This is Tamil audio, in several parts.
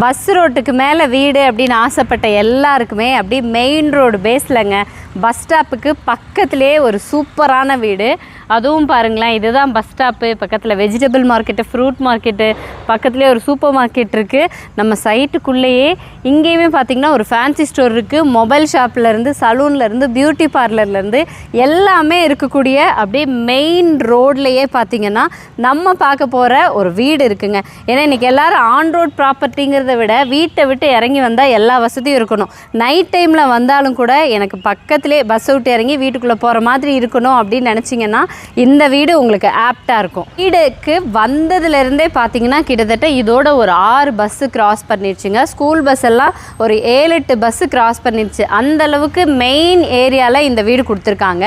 பஸ் ரோட்டுக்கு மேலே வீடு அப்படின்னு ஆசைப்பட்ட எல்லாருக்குமே அப்படியே மெயின் ரோடு பேஸ்லங்க பஸ் ஸ்டாப்புக்கு பக்கத்துலேயே ஒரு சூப்பரான வீடு. அதுவும் பாருங்களேன் இதுதான் பஸ் ஸ்டாப்பு. பக்கத்தில் வெஜிடபிள் மார்க்கெட்டு ஃப்ரூட் மார்க்கெட்டு பக்கத்துலேயே ஒரு சூப்பர் மார்க்கெட் இருக்குது நம்ம சைட்டுக்குள்ளேயே இங்கேயுமே பார்த்திங்கன்னா ஒரு ஃபேன்சி ஸ்டோர் இருக்குது மொபைல் ஷாப்லேருந்து சலூன்லேருந்து பியூட்டி பார்லர்லேருந்து எல்லாமே இருக்கக்கூடிய அப்படியே மெயின் ரோட்லேயே பார்த்திங்கன்னா நம்ம பார்க்க போகிற ஒரு வீடு இருக்குங்க. ஏன்னா இன்றைக்கி எல்லோரும் ஆன் ரோட் ப்ராப்பர்ட்டிங்கிறத விட வீட்டை விட்டு இறங்கி வந்தால் எல்லா வசதியும் இருக்கணும். நைட் டைமில் வந்தாலும் கூட எனக்கு பக்கத்து பக்கத்துலேயே பஸ் விட்டு இறங்கி வீட்டுக்குள்ளே போகிற மாதிரி இருக்கணும் அப்படின்னு நினச்சிங்கன்னா இந்த வீடு உங்களுக்கு ஆப்டாக இருக்கும். வீடுக்கு வந்ததுலேருந்தே பார்த்தீங்கன்னா கிட்டத்தட்ட இதோட ஒரு ஆறு பஸ்ஸு கிராஸ் பண்ணிடுச்சுங்க ஸ்கூல் பஸ் எல்லாம் ஒரு ஏழு எட்டு பஸ்ஸு கிராஸ் பண்ணிடுச்சு அந்த அளவுக்கு மெயின் ஏரியாவில் இந்த வீடு கொடுத்துருக்காங்க.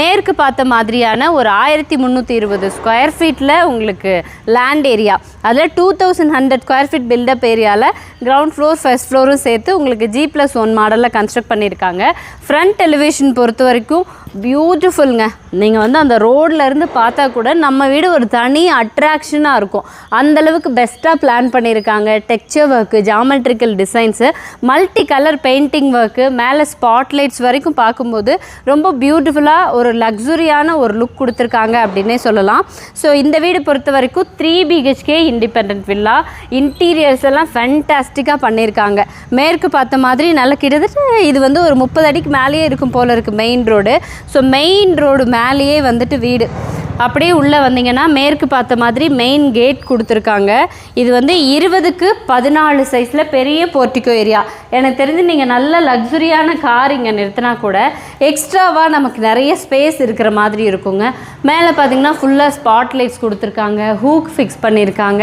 மேற்கு பார்த்த மாதிரியான ஒரு ஆயிரத்தி முந்நூற்றி இருபது ஸ்கொயர் ஃபீட்டில் உங்களுக்கு லேண்ட் ஏரியா அதில் two thousand hundred square feet built up ஏரியாவில் கிரவுண்ட் ஃப்ளோர் ஃபர்ஸ்ட் ஃப்ளோரும் சேர்த்து உங்களுக்கு ஜி ப்ளஸ் ஒன் மாடலில் கன்ஸ்ட்ரக்ட் பண்ணியிருக்காங்க ஃப்ரண்ட் எலிவேஷன் பொறுத்த வரைக்கும் பியூட்டிஃபுல்ங்க நீங்கள் வந்து அந்த ரோட்ல இருந்து பார்த்தா கூட நம்ம வீடு ஒரு தனி அட்ராக்ஷனாக இருக்கும். அந்தளவுக்கு பெஸ்ட்டாக பிளான் பண்ணியிருக்காங்க. Texture work geometrical designs multi colour painting work மேலே ஸ்பாட்லைட்ஸ் வரைக்கும் பார்க்கும்போது ரொம்ப பியூட்டிஃபுல்லாக ஒரு லக்ஸுரியான ஒரு லுக் கொடுத்துருக்காங்க அப்படின்னே சொல்லலாம். ஸோ இந்த வீடு பொறுத்த வரைக்கும் three BHK independent villa interiors எல்லாம் ஃபென்டாஸ்டிக்காக பண்ணியிருக்காங்க. மேற்கு பார்த்த மாதிரி நல்ல கிட்டத்தட்ட இது வந்து ஒரு முப்பது அடிக்கு மேலேயே இருக்கும் போல இருக்குது main road so main road மேலேயே வந்துட்டு வீடு. அப்படியே உள்ளே வந்தீங்கன்னா மேற்கு பார்த்த மாதிரி மெயின் கேட் கொடுத்துருக்காங்க. இது வந்து இருபதுக்கு பதினாலு சைஸில் பெரிய போர்ட்டிகோ ஏரியா எனக்கு தெரிஞ்சு நீங்கள் நல்ல லக்ஸுரியான கார் இங்கே நிறுத்தினா கூட எக்ஸ்ட்ராவாக நமக்கு நிறைய ஸ்பேஸ் இருக்கிற மாதிரி இருக்குங்க. மேலே பார்த்தீங்கன்னா ஃபுல்லாக ஸ்பாட் லைட்ஸ் கொடுத்துருக்காங்க. ஹூக் ஃபிக்ஸ் பண்ணியிருக்காங்க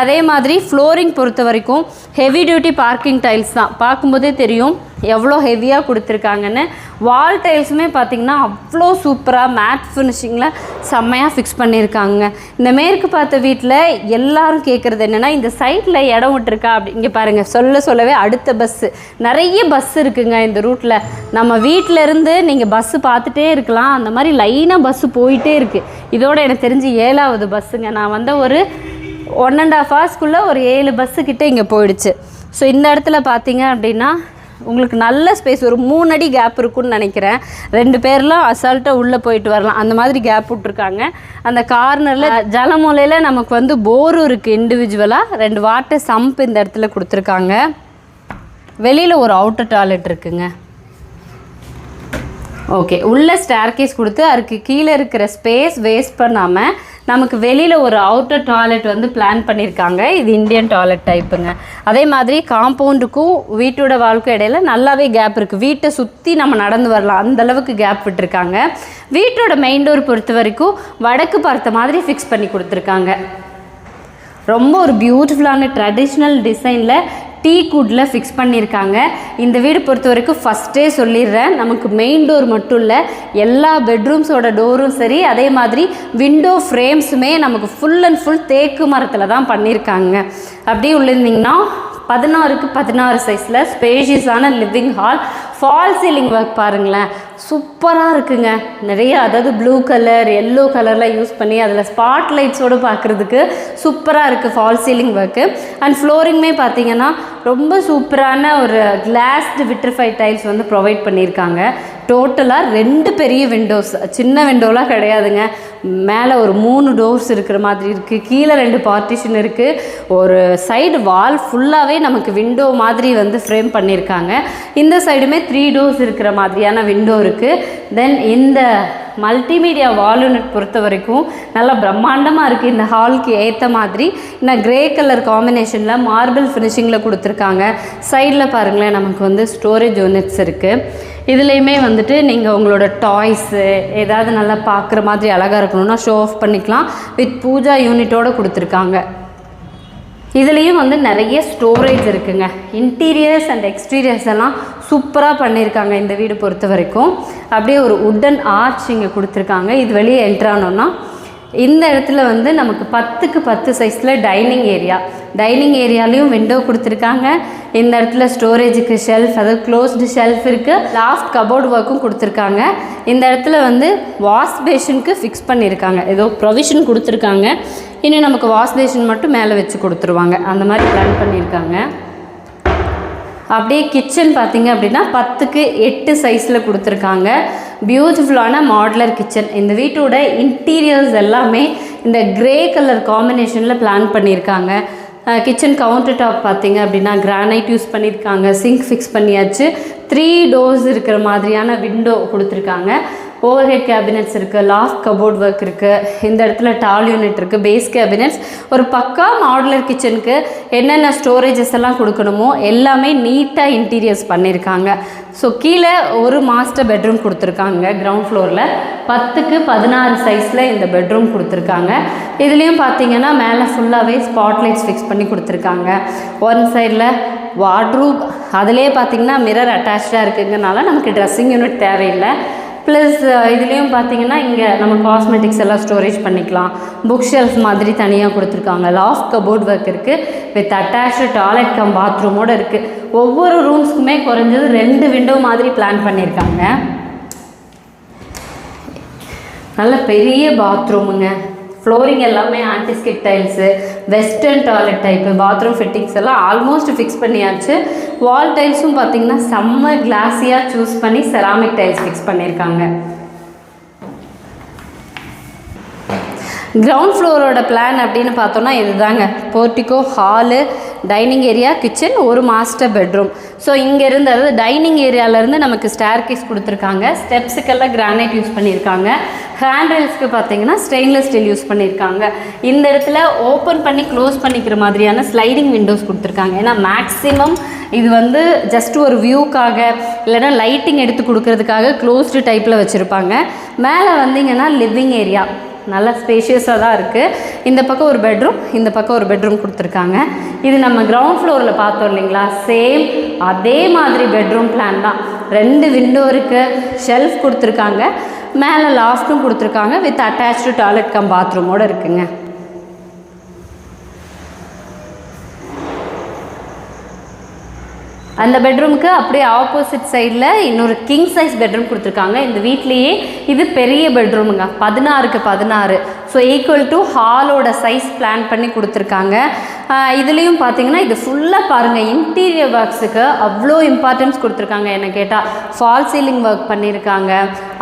அதே மாதிரி ஃப்ளோரிங் பொறுத்த வரைக்கும் ஹெவி டியூட்டி பார்க்கிங் டைல்ஸ் தான். பார்க்கும்போதே தெரியும். எவ்வளோ ஹெவியாக கொடுத்துருக்காங்கன்னு வால் டைல்ஸுமே பார்த்தீங்கன்னா அவ்வளோ சூப்பராக மேட் ஃபினிஷிங்கில் செம்மையாக ஃபிக்ஸ் பண்ணியிருக்காங்க. இந்த மேற்கு பார்த்த வீட்டில் எல்லாரும் கேட்குறது என்னென்னா இந்த சைட்டில் இடம் விட்டுருக்கா அப்படி இங்கே பாருங்கள் சொல்ல சொல்லவே அடுத்த பஸ்ஸு நிறைய பஸ் இருக்குங்க இந்த ரூட்டில் நம்ம வீட்டில் இருந்து நீங்கள் பஸ்ஸு பார்த்துட்டே இருக்கலாம். அந்த மாதிரி லைனாக பஸ்ஸு போயிட்டே இருக்குது இதோட எனக்கு தெரிஞ்சு ஏழாவது பஸ்ஸுங்க நான் வந்த ஒரு ஒன் அண்ட் ஆஃப் ஹவர்ஸ்க்குள்ளே ஒரு ஏழு பஸ்ஸு கிட்டே இங்கே போயிடுச்சு. ஸோ இந்த இடத்துல பார்த்தீங்க அப்படின்னா உங்களுக்கு நல்ல ஸ்பேஸ் ஒரு மூணு அடி கேப் இருக்குன்னு நினைக்கிறேன். ரெண்டு பேர்லாம் அசால்ட்டாக உள்ளே போயிட்டு வரலாம். அந்த மாதிரி கேப் விட்ருக்காங்க அந்த கார்னரில் ஜலமூலையில் நமக்கு வந்து போரும் இருக்குது இண்டிவிஜுவலாக ரெண்டு வாட்டர் சம்ப் இந்த இடத்துல கொடுத்துருக்காங்க. வெளியில் ஒரு அவுட்டர் டாய்லெட் இருக்குங்க. ஓகே உள்ள ஸ்டேர்கேஸ் கொடுத்து அதுக்கு கீழே இருக்கிற ஸ்பேஸ் வேஸ்ட் பண்ணாமல் நமக்கு வெளியில் ஒரு அவுட்டர் டாய்லெட் வந்து பிளான் பண்ணியிருக்காங்க இது இந்தியன் டாய்லெட் டைப்புங்க அதே மாதிரி காம்பவுண்டுக்கும் வீட்டோட வாழ்க்கை இடையில நல்லாவே கேப் இருக்குது வீட்டை சுற்றி நம்ம நடந்து வரலாம். அந்தளவுக்கு கேப் விட்டுருக்காங்க. வீட்டோட மெயின் டோர் பொறுத்த வரைக்கும் வடக்கு பார்த்த மாதிரி ஃபிக்ஸ் பண்ணி கொடுத்துருக்காங்க. ரொம்ப ஒரு பியூட்டிஃபுல்லான ட்ரெடிஷ்னல் டிசைனில் டீ குட்டில் ஃபிக்ஸ் பண்ணியிருக்காங்க இந்த வீடு பொறுத்த வரைக்கும் ஃபஸ்ட்டே சொல்லிடுறேன். நமக்கு மெயின் டோர் மட்டும் இல்லை எல்லா பெட்ரூம்ஸோட டோரும் சரி அதே மாதிரி விண்டோ ஃப்ரேம்ஸுமே நமக்கு ஃபுல் அண்ட் ஃபுல் தேக்கு மரத்தில் தான் பண்ணியிருக்காங்க அப்படியே உள்ளிருந்தீங்கன்னா பதினாறுக்கு பதினாறு சைஸில் ஸ்பேஷியஸான living hall fall ceiling work பாருங்களேன். சூப்பராக இருக்குங்க. நிறைய அதாவது ப்ளூ கலர் எல்லோ கலர்லாம் யூஸ் பண்ணி அதில் ஸ்பாட் லைட்ஸோடு பார்க்குறதுக்கு சூப்பராக இருக்குது ஃபால் சீலிங் ஒர்க்கு அண்ட் ஃப்ளோரிங்குமே பார்த்தீங்கன்னா ரொம்ப சூப்பரான ஒரு கிளாஸ்டு விட்ரிஃபை டைல்ஸ் வந்து ப்ரொவைட் பண்ணியிருக்காங்க. டோட்டலாக ரெண்டு பெரிய விண்டோஸ் சின்ன விண்டோலாம் கிடையாதுங்க. மேலே ஒரு மூணு டோர்ஸ் இருக்கிற மாதிரி இருக்குது கீழே ரெண்டு பார்ட்டிஷன் இருக்குது ஒரு சைடு வால் ஃபுல்லாகவே நமக்கு விண்டோ மாதிரி வந்து ஃப்ரேம் பண்ணியிருக்காங்க. இந்த சைடுமே த்ரீ டோர்ஸ் இருக்கிற மாதிரியான விண்டோ இருக்குது தென் இந்த மல்டிமீடியா வால் யூனிட் பொறுத்த வரைக்கும் நல்லா பிரம்மாண்டமாக இருக்குது இந்த ஹாலுக்கு ஏற்ற மாதிரி நான் கிரே கலர் காம்பினேஷனில் மார்பிள் ஃபினிஷிங்கில் கொடுத்துருக்காங்க. சைடில் பாருங்களேன் நமக்கு வந்து ஸ்டோரேஜ் யூனிட்ஸ் இருக்குது இதுலேயுமே வந்துட்டு நீங்கள் உங்களோட டாய்ஸு ஏதாவது நல்லா பார்க்குற மாதிரி அழகாக இருக்கணும்னா ஷோ ஆஃப் பண்ணிக்கலாம். வித் பூஜா யூனிட்டோடு கொடுத்துருக்காங்க. இதுலேயும் வந்து நிறைய ஸ்டோரேஜ் இருக்குங்க. இன்டீரியர்ஸ் அண்ட் எக்ஸ்டீரியர்ஸ் எல்லாம் சூப்பராக பண்ணியிருக்காங்க இந்த வீடு பொறுத்த வரைக்கும். அப்படியே ஒரு உட்டன் ஆர்ச் இங்கே கொடுத்துருக்காங்க. இது வெளியே என்ட்ரானோன்னா இந்த இடத்துல வந்து நமக்கு பத்துக்கு பத்து சைஸில் டைனிங் ஏரியா டைனிங் ஏரியாலையும் விண்டோ கொடுத்துருக்காங்க. இந்த இடத்துல ஸ்டோரேஜுக்கு ஷெல்ஃப் அதாவது க்ளோஸ்டு ஷெல்ஃப் இருக்குது லாஃப்ட் கபோர்டு ஒர்க்கும் கொடுத்துருக்காங்க. இந்த இடத்துல வந்து வாஷ் பேஷனுக்கு ஃபிக்ஸ் பண்ணியிருக்காங்க. ஏதோ ப்ரொவிஷன் கொடுத்துருக்காங்க. இன்னும் நமக்கு வாஷ் பேஷன் மட்டும் மேலே வச்சு கொடுத்துருவாங்க. அந்த மாதிரி பிளான் பண்ணியிருக்காங்க. அப்படியே கிச்சன் பார்த்தீங்க அப்படின்னா பத்துக்கு எட்டு சைஸில் கொடுத்துருக்காங்க. பியூட்டிஃபுல்லான மாடுலர் கிச்சன் இந்த வீட்டோட இன்டீரியர்ஸ் எல்லாமே இந்த கிரே கலர் காம்பினேஷனில் பிளான் பண்ணியிருக்காங்க. கிச்சன் கவுண்டர் டாப் பார்த்தீங்க அப்படின்னா கிரானைட் யூஸ் பண்ணியிருக்காங்க. சிங்க் ஃபிக்ஸ் பண்ணியாச்சு. த்ரீ டோர்ஸ் இருக்கிற மாதிரியான விண்டோ கொடுத்துருக்காங்க. ஓவர் ஹெட் இருக்குது லாஸ்ட் கபோர்ட் ஒர்க் இருக்குது இந்த இடத்துல டால் யூனிட் இருக்குது பேஸ் கேபினெட்ஸ் ஒரு பக்கா மாடுலர் கிச்சனுக்கு என்னென்ன ஸ்டோரேஜஸ் எல்லாம் கொடுக்கணுமோ எல்லாமே நீட்டாக இன்டீரியர்ஸ் பண்ணியிருக்காங்க ஸோ கீழே ஒரு மாஸ்டர் பெட்ரூம் கொடுத்துருக்காங்க கிரவுண்ட் ஃப்ளோரில் பத்துக்கு பதினாறு சைஸில் இந்த பெட்ரூம் கொடுத்துருக்காங்க. இதுலேயும் பார்த்தீங்கன்னா மேலே ஃபுல்லாகவே ஸ்பாட்லைட்ஸ் ஃபிக்ஸ் பண்ணி கொடுத்துருக்காங்க. ஒன் சைடில் வார்ட்ரூப் அதிலே பார்த்தீங்கன்னா மிரர் அட்டாச்சாக இருக்குங்கிறனால நமக்கு ட்ரெஸ்ஸிங் யூனிட் தேவையில்லை. ப்ளஸ் இதுலேயும் பார்த்தீங்கன்னா இங்கே நம்ம காஸ்மெட்டிக்ஸ் எல்லாம் ஸ்டோரேஜ் பண்ணிக்கலாம். புக் ஷெல்ஃப் மாதிரி தனியாக கொடுத்துருக்காங்க. லாஃப்ட் கபோர்ட் ஒர்க் இருக்குது வித் அட்டாச்சு டாய்லெட் கம் பாத்ரூமோடு இருக்குது ஒவ்வொரு ரூம்ஸ்க்குமே குறைஞ்சது ரெண்டு விண்டோ மாதிரி பிளான் பண்ணியிருக்காங்க நல்ல பெரிய பாத்ரூமுங்க ஃப்ளோரிங் எல்லாமே antiskid tiles western toilet type bathroom fittings எல்லாம் ஆல்மோஸ்ட் ஃபிக்ஸ் பண்ணியாச்சு. வால் டைல்ஸும் பார்த்தீங்கன்னா செம்ம கிளாஸியாக சூஸ் பண்ணி செராமிக் டைல்ஸ் ஃபிக்ஸ் பண்ணியிருக்காங்க. கிரவுண்ட் ஃப்ளோரோட பிளான் அப்படின்னு பார்த்தோன்னா இதுதாங்க. Portico hall dining area kitchen ஒரு மாஸ்டர் பெட்ரூம் ஸோ இங்கேருந்து அதாவது டைனிங் ஏரியாவிலேருந்து நமக்கு ஸ்டேர் கேஸ் கொடுத்துருக்காங்க. ஸ்டெப்ஸுக்கெல்லாம் கிரானைட் யூஸ் பண்ணியிருக்காங்க. ஹேண்ட்ரெல்ஸ்க்கு பார்த்தீங்கன்னா ஸ்டெயின்லெஸ் ஸ்டீல் யூஸ் பண்ணியிருக்காங்க. இந்த இடத்துல ஓப்பன் பண்ணி க்ளோஸ் பண்ணிக்கிற மாதிரியான ஸ்லைடிங் விண்டோஸ் கொடுத்துருக்காங்க. ஏன்னா மேக்ஸிமம் இது வந்து ஜஸ்ட் ஒரு வியூக்காக இல்லைன்னா லைட்டிங் எடுத்து கொடுக்கறதுக்காக க்ளோஸ்டு டைப்பில் வச்சுருப்பாங்க. மேலே வந்தீங்கன்னா லிவிங் ஏரியா நல்லா ஸ்பேஷியஸாக தான் இருக்குது இந்த பக்கம் ஒரு பெட்ரூம் இந்த பக்கம் ஒரு பெட்ரூம் கொடுத்துருக்காங்க. இது நம்ம கிரவுண்ட் ஃப்ளோரில் பார்த்தோம் இல்லைங்களா? சேம் அதே மாதிரி பெட்ரூம் பிளான் தான். ரெண்டு விண்டோ இருக்குது ஷெல்ஃப் கொடுத்துருக்காங்க. மேலே லாஃப்ட்டும் கொடுத்துருக்காங்க. வித் அட்டாச்சு டாய்லெட் கம் பாத்ரூமோடு இருக்குங்க. அந்த பெட்ரூமுக்கு அப்படியே ஆப்போசிட் சைடில் இன்னொரு கிங் சைஸ் பெட்ரூம் கொடுத்துருக்காங்க. இந்த வீட்லேயே இது பெரிய பெட்ரூமுங்க பதினாறுக்கு பதினாறு. ஸோ ஈக்குவல் டு ஹாலோட சைஸ் பிளான் பண்ணி கொடுத்துருக்காங்க. இதுலேயும் பார்த்தீங்கன்னா இது ஃபுல்லாக பாருங்கள் இன்டீரியர் ஒர்க்ஸுக்கு அவ்வளோ இம்பார்ட்டன்ஸ் கொடுத்துருக்காங்க என்ன கேட்டால் ஃபால் சீலிங் ஒர்க் பண்ணியிருக்காங்க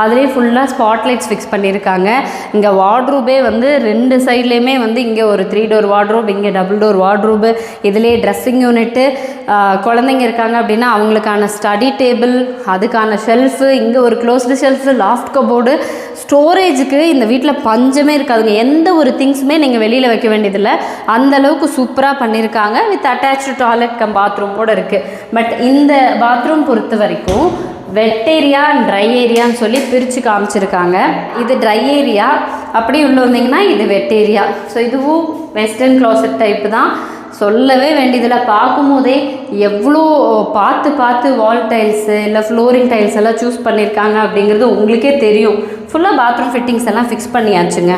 அதுலேயே ஃபுல்லாக ஸ்பாட்லைட்ஸ் ஃபிக்ஸ் பண்ணியிருக்காங்க இங்கே வார்ட்ரூபே வந்து ரெண்டு சைட்லேயுமே வந்து இங்கே ஒரு த்ரீ டோர் வார்ட்ரூப் இங்கே டபுள் டோர் வார்ட்ரூபு இதுலேயே ட்ரெஸ்ஸிங் யூனிட்டு குழந்தைங்க இருக்காங்க அப்படின்னா அவங்களுக்கான ஸ்டடி டேபிள் அதுக்கான ஷெல்ஃபு இங்கே ஒரு க்ளோஸ்டு ஷெல்ஃபு லாஃப்ட் கபோர்டு ஸ்டோரேஜுக்கு இந்த வீட்டில் பஞ்சமே இருக்காதுங்க. எந்த ஒரு திங்ஸுமே நீங்கள் வெளியில் வைக்க வேண்டியதில்லை. அந்த அளவுக்கு சூப்பராக பண்ணியிருக்காங்க. வித் அட்டாச்சு டாய்லெட் கம் பாத்ரூமோடு இருக்குது பட் இந்த பாத்ரூம் பொறுத்த வரைக்கும் வெட் ஏரியா அண்ட் ட்ரை ஏரியான்னு சொல்லி பிரித்து காமிச்சிருக்காங்க. இது ட்ரை ஏரியா அப்படி உள்ள வந்தீங்கன்னா இது வெட் ஏரியா ஸோ இதுவும் வெஸ்டர்ன் க்ளாசட் டைப்பு தான். சொல்லவே வேண்டியதில்லை. பார்க்கும்போதே எவ்வளோ பார்த்து பார்த்து வால் டைல்ஸு இல்லை ஃப்ளோரிங் டைல்ஸ் எல்லாம் சூஸ் பண்ணியிருக்காங்க அப்படிங்கிறது உங்களுக்கே தெரியும். ஃபுல்லாக பாத்ரூம் ஃபிட்டிங்ஸ் எல்லாம் ஃபிக்ஸ் பண்ணியாச்சுங்க.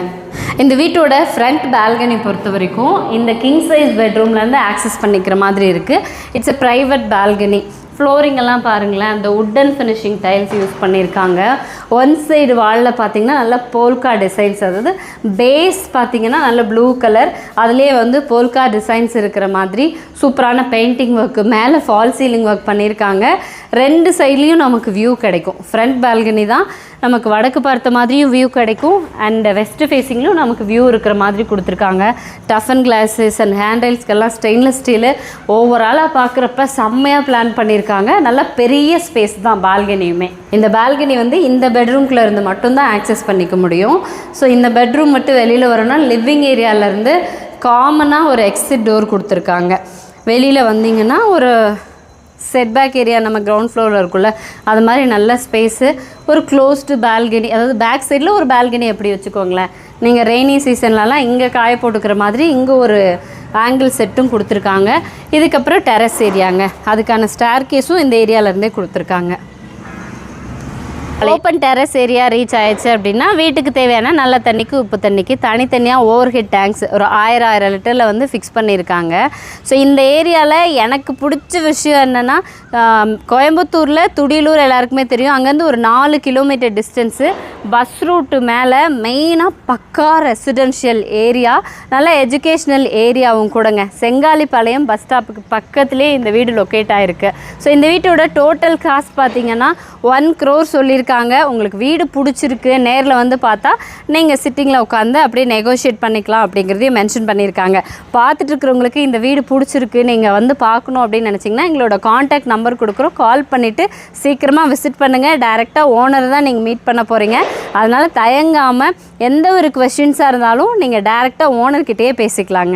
இந்த வீட்டோட ஃப்ரண்ட் பால்கனி பொறுத்த வரைக்கும் இந்த கிங் சைஸ் பெட்ரூம்லேருந்து ஆக்சஸ் பண்ணிக்கிற மாதிரி இருக்குது it's a private balcony flooring எல்லாம் பாருங்களேன் அந்த உட்டன் ஃபினிஷிங் டைல்ஸ் யூஸ் பண்ணியிருக்காங்க. ஒன் சைடு வாலில் பார்த்தீங்கன்னா நல்ல போல்கா டிசைன்ஸ் அதாவது பேஸ் பார்த்தீங்கன்னா நல்ல ப்ளூ கலர் அதுலேயே வந்து போல்கா டிசைன்ஸ் இருக்கிற மாதிரி சூப்பரான பெயிண்டிங் ஒர்க்கு மேலே ஃபால் சீலிங் ஒர்க் பண்ணியிருக்காங்க. ரெண்டு சைட்லேயும் நமக்கு வியூ கிடைக்கும். ஃப்ரண்ட் பால்கனி தான் நமக்கு வடக்கு பார்த்த மாதிரியும் வியூ கிடைக்கும். அண்ட் வெஸ்ட் ஃபேஸிங்லையும் நமக்கு வியூ இருக்கிற மாதிரி கொடுத்துருக்காங்க. டஃபன் கிளாஸஸ் அண்ட் ஹேண்டில்ஸ்க்கெல்லாம் ஸ்டெயின்லெஸ் ஸ்டீலு ஓவராலாக பார்க்குறப்ப செம்மையாக பிளான் பண்ணியிருக்காங்க. நல்ல பெரிய ஸ்பேஸ் தான் பால்கனியுமே இந்த பால்கனி வந்து இந்த பெட்ரூம்குள்ளே இருந்து மட்டும்தான் ஆக்சஸ் பண்ணிக்க முடியும். ஸோ இந்த பெட்ரூம் மட்டும் வெளியில் வரணும்னா லிவிங் ஏரியாவிலேருந்து காமனாக ஒரு எக்ஸிட் டோர் கொடுத்துருக்காங்க. வெளியில் வந்தீங்கன்னா ஒரு செட்பேக் ஏரியா நம்ம கிரவுண்ட் ஃப்ளோரில் இருக்குல்ல அது மாதிரி நல்ல ஸ்பேஸு ஒரு க்ளோஸ்டு பால்கனி அதாவது பேக் சைடில் ஒரு பால்கனி எப்படி வச்சுக்கோங்களேன்? நீங்கள் ரெய்னி சீசன்லலாம் இங்கே காய போட்டுக்கிற மாதிரி இங்கே ஒரு ஆங்கிள் செட்டும் கொடுத்துருக்காங்க. இதுக்கப்புறம் டெரஸ் ஏரியாங்க அதுக்கான ஸ்டார் கேஸும் இந்த ஏரியாவிலேருந்தே கொடுத்துருக்காங்க. ஓப்பன் டெரஸ் ஏரியா ரீச் ஆயிடுச்சு அப்படின்னா வீட்டுக்கு தேவையான நல்ல தண்ணிக்கு உப்பு தண்ணிக்கு தனித்தனியாக ஓவர் ஹெட் டேங்க்ஸ் ஒரு ஆயிரம் ஆயிரம் லிட்டரில் வந்து ஃபிக்ஸ் பண்ணியிருக்காங்க. ஸோ இந்த ஏரியாவில் எனக்கு பிடிச்ச விஷயம் என்னென்னா கோயம்புத்தூரில் துடியலூர் எல்லாருக்குமே தெரியும். அங்கேருந்து ஒரு நாலு கிலோமீட்டர் டிஸ்டன்ஸு பஸ் ரூட்டு மேலே மெயினாக பக்கா ரெசிடென்ஷியல் ஏரியா நல்ல எஜுகேஷ்னல் ஏரியாவும் கூடங்க. செங்காலிப்பாளையம் பஸ் ஸ்டாப்புக்கு பக்கத்துலேயே இந்த வீடு லொக்கேட் ஆகிருக்கு ஸோ இந்த வீட்டோட டோட்டல் காஸ்ட் பார்த்தீங்கன்னா ஒன் க்ரோர் சொல்லியிருக்காங்க. உங்களுக்கு வீடு பிடிச்சிருக்கு நேரில் வந்து பார்த்தா நீங்கள் சிட்டிங்கில் உட்காந்து அப்படியே நெகோஷியேட் பண்ணிக்கலாம் அப்படிங்கிறதையும் மென்ஷன் பண்ணியிருக்காங்க. பார்த்துட்டு இருக்கிறவங்களுக்கு இந்த வீடு பிடிச்சிருக்கு நீங்கள் வந்து பார்க்கணும் அப்படின்னு நினச்சிங்கன்னா எங்களோட காண்டாக்ட் நம்பர் கொடுக்குறோம். கால் பண்ணிவிட்டு சீக்கிரமாக விசிட் பண்ணுங்கள் டைரெக்டாக ஓனர் தான் நீங்கள் மீட் பண்ண போகிறீங்க அதனால் தயங்காமல் எந்த ஒரு கொஷின்ஸாக இருந்தாலும் நீங்கள் டேரெக்டாக ஓனர்கிட்டேயே பேசிக்கலாங்க.